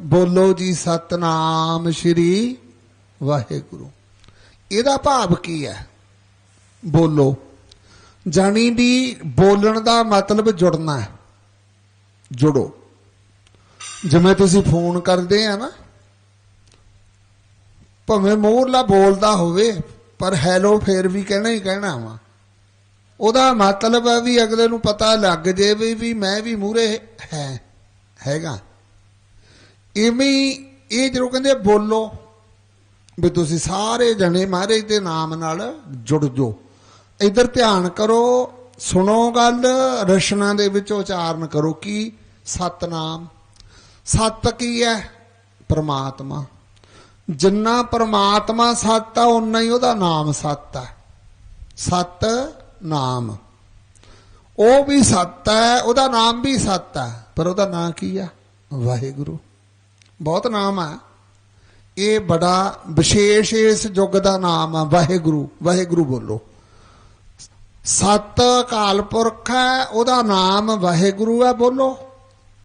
ਬੋਲੋ ਜੀ ਸਤਨਾਮ ਸ਼੍ਰੀ ਵਾਹਿਗੁਰੂ। ਇਹਦਾ ਭਾਵ ਕੀ ਹੈ? ਬੋਲੋ। ਜਾਣੀ ਦੀ ਬੋਲਣ ਦਾ ਮਤਲਬ ਜੁੜਨਾ ਹੈ। ਜੁੜੋ। ਜਿਵੇਂ ਤੁਸੀਂ ਫੋਨ ਕਰਦੇ ਆ ਨਾ, ਭਾਵੇਂ ਮੋਹਰਲਾ ਬੋਲਦਾ ਹੋਵੇ, ਪਰ ਹੈਲੋ ਫੇਰ ਵੀ ਕਹਿਣਾ ਹੀ ਕਹਿਣਾ ਵਾ। ਉਹਦਾ ਮਤਲਬ ਹੈ ਵੀ ਅਗਲੇ ਨੂੰ ਪਤਾ ਲੱਗ ਜੇ ਵੀ ਵੀ ਮੈਂ ਵੀ ਮੂਹਰੇ ਹੈ, ਹੈਗਾ। ਇਵੇਂ ਇਹ ਜਦੋਂ ਕਹਿੰਦੇ ਬੋਲੋ ਵੀ ਤੁਸੀਂ ਸਾਰੇ ਜਣੇ ਮਹਾਰਾਜ ਦੇ ਨਾਮ ਨਾਲ ਜੁੜ ਜੋ। ਇਧਰ ਧਿਆਨ ਕਰੋ, ਸੁਣੋ ਗੱਲ ਰਸ਼ਨਾ ਦੇ ਵਿੱਚ ਉਚਾਰਨ ਕਰੋ ਕੀ ਸਤਨਾਮ, ਸਤ ਕੀ ਹੈ? ਪਰਮਾਤਮਾ। ਜਿੰਨਾ ਪਰਮਾਤਮਾ ਸਤ ਆ ਉਨਾ ਹੀ ਉਹਦਾ ਨਾਮ ਸਤ ਹੈ ਸਤ ਨਾਮ। ਉਹ ਵੀ ਸਤ ਹੈ, ਉਹਦਾ ਨਾਮ ਵੀ ਸਤ ਹੈ, ਪਰ ਉਹਦਾ ਨਾਂ ਕੀ ਆ? ਵਾਹਿਗੁਰੂ। ਬਹੁਤ ਨਾਮ ਹੈ ਇਹ ਬੜਾ ਵਿਸ਼ੇਸ਼ ਇਸ ਯੁੱਗ ਦਾ ਨਾਮ ਆ। ਵਾਹਿਗੁਰੂ ਵਾਹਿਗੁਰੂ ਬੋਲੋ। ਸਤ ਅਕਾਲ ਪੁਰਖ ਹੈ, ਉਹਦਾ ਨਾਮ ਵਾਹਿਗੁਰੂ ਹੈ, ਬੋਲੋ।